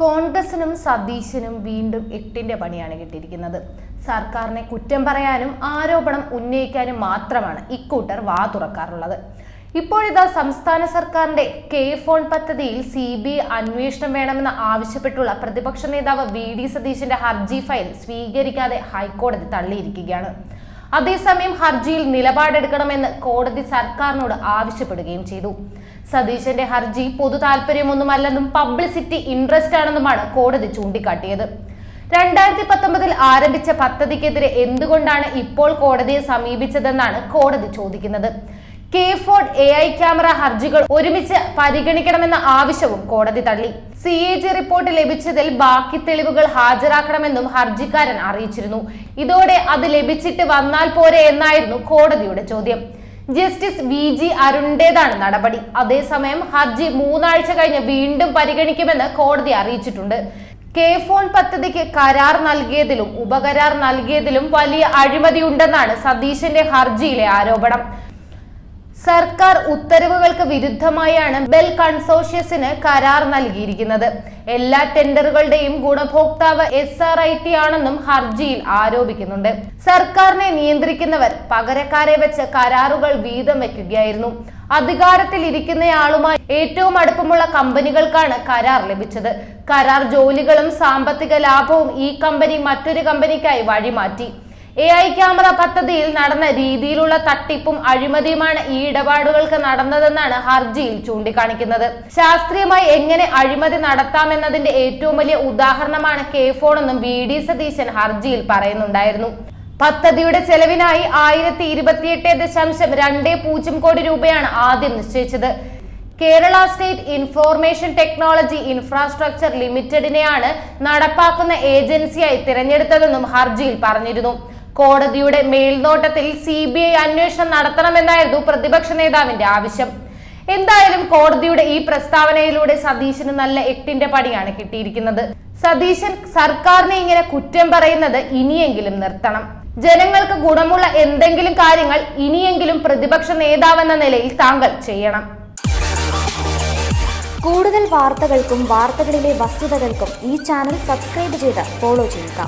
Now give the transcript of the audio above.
കോൺഗ്രസിനും സതീശനും വീണ്ടും എട്ടിന്റെ പണിയാണ് കിട്ടിയിരിക്കുന്നത്. സർക്കാരിനെ കുറ്റം പറയാനും ആരോപണം ഉന്നയിക്കാനും മാത്രമാണ് ഇക്കൂട്ടർ വാ തുറക്കാറുള്ളത്. ഇപ്പോഴിതാ സംസ്ഥാന സർക്കാരിന്റെ കെ ഫോൺ പദ്ധതിയിൽ സി ബി ഐ അന്വേഷണം വേണമെന്ന് ആവശ്യപ്പെട്ടുള്ള പ്രതിപക്ഷ നേതാവ് വി ഡി സതീശന്റെ ഹർജി ഫയൽ സ്വീകരിക്കാതെ ഹൈക്കോടതി തള്ളിയിരിക്കുകയാണ്. അതേസമയം ഹർജിയിൽ നിലപാടെടുക്കണമെന്ന് കോടതി സർക്കാരിനോട് ആവശ്യപ്പെടുകയും ചെയ്തു. സതീശന്റെ ഹർജി പൊതു താല്പര്യമൊന്നുമല്ലെന്നും പബ്ലിസിറ്റി ഇൻട്രസ്റ്റ് ആണെന്നുമാണ് കോടതി ചൂണ്ടിക്കാട്ടിയത്. രണ്ടായിരത്തി പത്തൊമ്പതിൽ ആരംഭിച്ച പദ്ധതിക്കെതിരെ എന്തുകൊണ്ടാണ് ഇപ്പോൾ കോടതിയെ സമീപിച്ചതെന്നാണ് കോടതി ചോദിക്കുന്നത്. K FON A I camera ഹർജികൾ ഒരുമിച്ച് പരിഗണിക്കണമെന്ന ആവശ്യവും കോടതി തള്ളി. സി എ ജി റിപ്പോർട്ട് ലഭിച്ചതിൽ ബാക്കി തെളിവുകൾ ഹാജരാക്കണമെന്നും ഹർജിക്കാരൻ അറിയിച്ചിരുന്നു. ഇതോടെ അത് ലഭിച്ചിട്ട് വന്നാൽ പോരെ എന്നായിരുന്നു കോടതിയുടെ ചോദ്യം. ജസ്റ്റിസ് വി ജി അരുണിന്റേതാണ് നടപടി. അതേസമയം ഹർജി മൂന്നാഴ്ച കഴിഞ്ഞ് വീണ്ടും പരിഗണിക്കുമെന്ന് കോടതി അറിയിച്ചിട്ടുണ്ട്. കെ ഫോൺ പദ്ധതിക്ക് കരാർ നൽകിയതിലും ഉപകരാർ നൽകിയതിലും വലിയ അഴിമതിയുണ്ടെന്നാണ് സതീശന്റെ ഹർജിയിലെ ആരോപണം. സർക്കാർ ഉത്തരവുകൾക്ക് വിരുദ്ധമായാണ് ബെൽ കൺസോഷ്യസിന് കരാർ നൽകിയിരിക്കുന്നത്. എല്ലാ ടെൻഡറുകളുടെയും ഗുണഭോക്താവ് എസ് ആർ ഐ ടി ആണെന്നും ഹർജിയിൽ ആരോപിക്കുന്നുണ്ട്. സർക്കാരിനെ നിയന്ത്രിക്കുന്നവർ പകരക്കാരെ വെച്ച് കരാറുകൾ വീതം വെക്കുകയായിരുന്നു. അധികാരത്തിൽ ഇരിക്കുന്നയാളുമായി ഏറ്റവും അടുപ്പമുള്ള കമ്പനികൾക്കാണ് കരാർ ലഭിച്ചത്. കരാർ ജോലികളും സാമ്പത്തിക ലാഭവും ഈ കമ്പനി മറ്റൊരു കമ്പനിക്കായി വഴിമാറ്റി. എ ഐ ക്യാമറ പദ്ധതിയിൽ നടന്ന രീതിയിലുള്ള തട്ടിപ്പും അഴിമതിയുമാണ് ഈ ഇടപാടുകൾക്ക് നടന്നതെന്നാണ് ഹർജിയിൽ ചൂണ്ടിക്കാണിക്കുന്നത്. ശാസ്ത്രീയമായി എങ്ങനെ അഴിമതി നടത്താമെന്നതിന്റെ ഏറ്റവും വലിയ ഉദാഹരണമാണ് കെ ഫോൺ എന്നും വി ഡി സതീശൻ ഹർജിയിൽ പറയുന്നുണ്ടായിരുന്നു. പദ്ധതിയുടെ ചെലവിനായി ആയിരത്തി ഇരുപത്തിയെട്ട് ദശാംശം രണ്ട് പൂജ്യം കോടി രൂപയാണ് ആദ്യം നിശ്ചയിച്ചത്. Kerala state information technology infrastructure ലിമിറ്റഡിനെയാണ് നടപ്പാക്കുന്ന ഏജൻസിയായി തിരഞ്ഞെടുത്തതെന്നും ഹർജിയിൽ പറഞ്ഞിരുന്നു. കോടതിയുടെ മേൽനോട്ടത്തിൽ സി ബി ഐ അന്വേഷണം നടത്തണമെന്നായിരുന്നു പ്രതിപക്ഷ നേതാവിന്റെ ആവശ്യം. എന്തായാലും കോടതിയുടെ ഈ പ്രസ്താവനയിലൂടെ സതീശന് നല്ല എട്ടിന്റെ പടിയാണ് കിട്ടിയിരിക്കുന്നത്. സതീശൻ സർക്കാരിനെ ഇങ്ങനെ കുറ്റം പറയുന്നത് ഇനിയെങ്കിലും നിർത്തണം. ജനങ്ങൾക്ക് ഗുണമുള്ള എന്തെങ്കിലും കാര്യങ്ങൾ ഇനിയെങ്കിലും പ്രതിപക്ഷ നേതാവെന്ന നിലയിൽ താങ്കൾ ചെയ്യണം. കൂടുതൽ വാർത്തകൾക്കും വാർത്തകളിലെ വസ്തുതകൾക്കും ഈ ചാനൽ സബ്സ്ക്രൈബ് ചെയ്ത് ഫോളോ ചെയ്യുക.